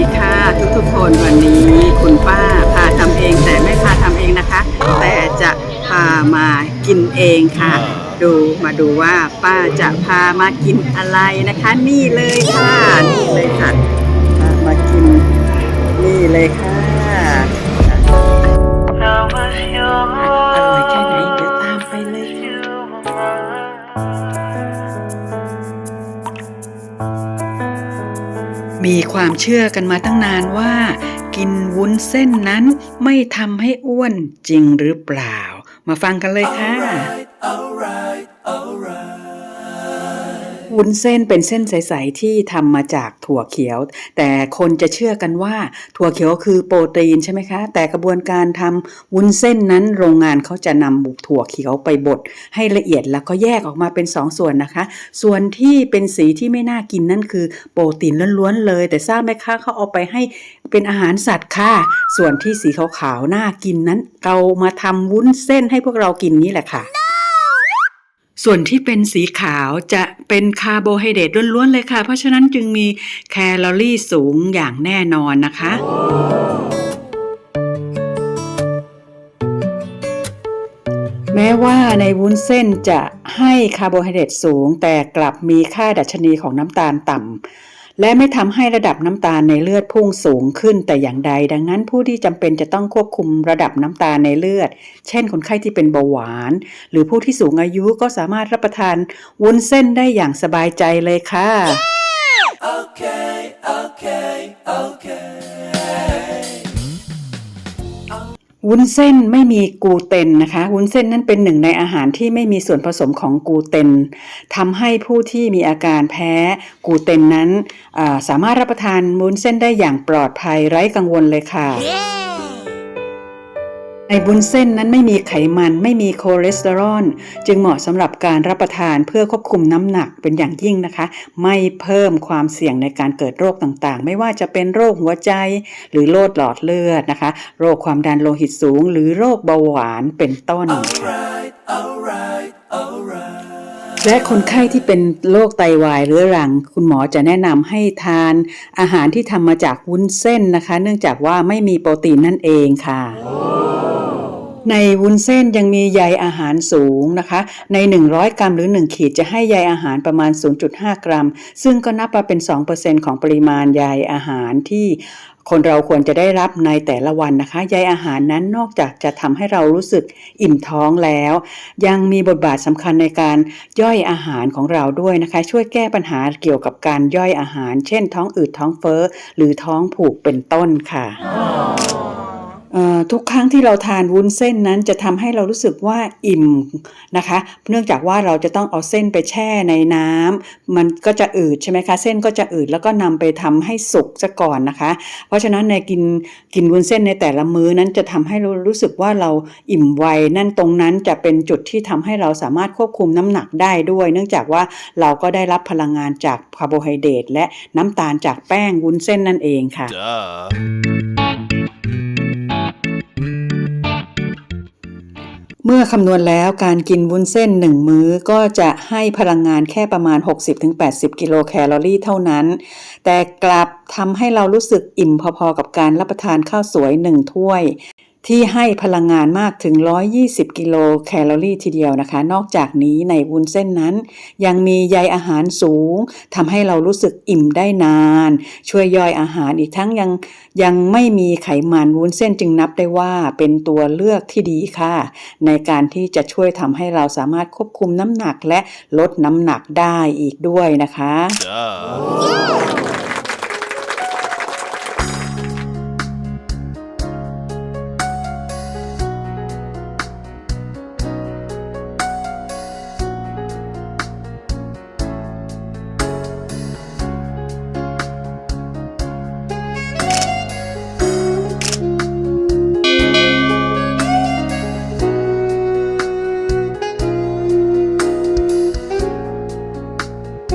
ดีค่ะทุกๆคนวันนี้คุณป้าพาทำเองแต่ไม่พาทำเองนะคะ แต่จะพามากินเองค่ะ ดูมาดูว่าป้าจะพามากินอะไรนะคะ นี่เลยค่ะ นี่เลยค่ะพามากินนี่เลยค่ะ มีความเชื่อกันมาตั้งนานว่า กินวุ้นเส้นนั้นไม่ทำให้อ้วนจริงหรือเปล่า มาฟังกันเลยค่ะ วุ้นเส้นเป็นเส้นใสๆที่ทำมาจากถั่วเขียว แต่คนจะเชื่อกันว่าถั่วเขียวคือโปรตีนใช่ไหมคะ แต่กระบวนการทำวุ้นเส้นนั้นโรงงานเขาจะนำบุกถั่วเขียวไปบดให้ละเอียดแล้วก็แยกออกมาเป็นสองส่วนนะคะ ส่วนที่เป็นสีที่ไม่น่ากินนั่นคือโปรตีนล้วนๆเลย แต่ทราบไหมคะเขาเอาไปให้เป็นอาหารสัตว์ค่ะ ส่วนที่สีขาวๆน่ากินนั้นเอามาทำวุ้นเส้นให้พวกเรากินนี่แหละค่ะ ส่วนที่เป็นสีขาวจะเป็นคาร์โบไฮเดรตล้วนๆเลยค่ะ เพราะฉะนั้นจึงมีแคลอรี่สูงอย่างแน่นอนนะคะ แม้ว่าในวุ้นเส้นจะให้คาร์โบไฮเดรตสูง แต่กลับมีค่าดัชนีของน้ำตาลต่ำ และไม่ทำให้ระดับน้ำตาลในเลือดพุ่งสูงขึ้นแต่อย่างใด ดังนั้นผู้ที่จำเป็นจะต้องควบคุมระดับน้ำตาลในเลือด เช่น คนไข้ที่เป็นเบาหวาน หรือผู้ที่สูงอายุก็สามารถรับประทานวุ้นเส้นได้อย่างสบายใจเลยค่ะ okay, okay, okay. วุ้นเส้นไม่มีกลูเตนนะคะวุ้นเส้นนั้นเป็นหนึ่งในอาหารที่ไม่มีส่วนผสมของกลูเตนทำให้ผู้ที่มีอาการแพ้กลูเตนนั้นาสามารถรับประทานวุ้นเส้นได้อย่างปลอดภัยไร้กังวลเลยค่ะ ในวุ้นเส้นนั้นไม่มีไขมันไม่มีคอเลสเตอรอลจึงเหมาะสำหรับการรับประทานเพื่อควบคุมน้ำหนักเป็นอย่างยิ่งนะคะ ไม่เพิ่มความเสี่ยงในการเกิดโรคต่างๆ ไม่ว่าจะเป็นโรคหัวใจ หรือโรคหลอดเลือดนะคะ โรคความดันโลหิตสูง หรือโรคเบาหวานเป็นต้น Alright, alright, alright. และคนไข้ที่เป็นโรคไตวายเรื้อรัง คุณหมอจะแนะนำให้ทานอาหารที่ทำมาจากวุ้นเส้นนะคะ เนื่องจากว่าไม่มีโปรตีนนั่นเองค่ะ ในวุ้นเส้นยังมีใยอาหารสูงนะคะ ใน 100 กรัมหรือ 1 ขีดจะให้ใยอาหารประมาณ 0.5 กรัม ซึ่งก็นับว่าเป็น 2%ของปริมาณใยอาหารที่คนเราควรจะได้รับในแต่ละวันนะคะใยอาหารนั้นนอกจากจะทำให้เรารู้สึกอิ่มท้องแล้ว ยังมีบทบาทสำคัญในการย่อยอาหารของเราด้วยนะคะ ช่วยแก้ปัญหาเกี่ยวกับการย่อยอาหาร เช่น ท้องอืดท้องเฟ้อหรือท้องผูกเป็นต้นค่ะ ทุกครั้งที่เราทานวุ้นเส้นนั้นจะทำให้เรารู้สึกว่าอิ่มนะคะ เนื่องจากว่าเราจะต้องเอาเส้นไปแช่ในน้ำมันก็จะอืดใช่ไหมคะ เส้นก็จะอืดแล้วก็นำไปทำให้สุกซะก่อนนะคะ เพราะฉะนั้นในกินกินวุ้นเส้นในแต่ละมื้อนั้นจะทำให้เรารู้สึกว่าเราอิ่มไวนั่นตรงนั้นจะเป็นจุดที่ทำให้เราสามารถควบคุมน้ำหนักได้ด้วย เนื่องจากว่าเราก็ได้รับพลังงานจากคาร์โบไฮเดรตและน้ำตาลจากแป้งวุ้นเส้นนั่นเองค่ะ Duh. เมื่อคำนวณแล้วการกินวุ้นเส้น 1 มื้อก็จะให้พลังงานแค่ประมาณ 60-80 กิโลแคลอรี่เท่านั้น แต่กลับทำให้เรารู้สึกอิ่มพอๆกับการรับประทานข้าวสวย 1 ถ้วย ที่ให้พลังงานมากถึง 120 กิโลแคลอรี่ทีเดียวนะคะ นอกจากนี้ในวุ้นเส้นนั้น ยังมีใยอาหารสูงทำให้เรารู้สึกอิ่มได้นาน ช่วยย่อยอาหารอีกทั้งยังยังไม่มีไขมันวุ้นเส้นจึงนับได้ว่าเป็นตัวเลือกที่ดีค่ะ ในการที่จะช่วยทำให้เราสามารถควบคุมน้ำหนักและลดน้ำหนักได้อีกด้วยนะคะ Duh.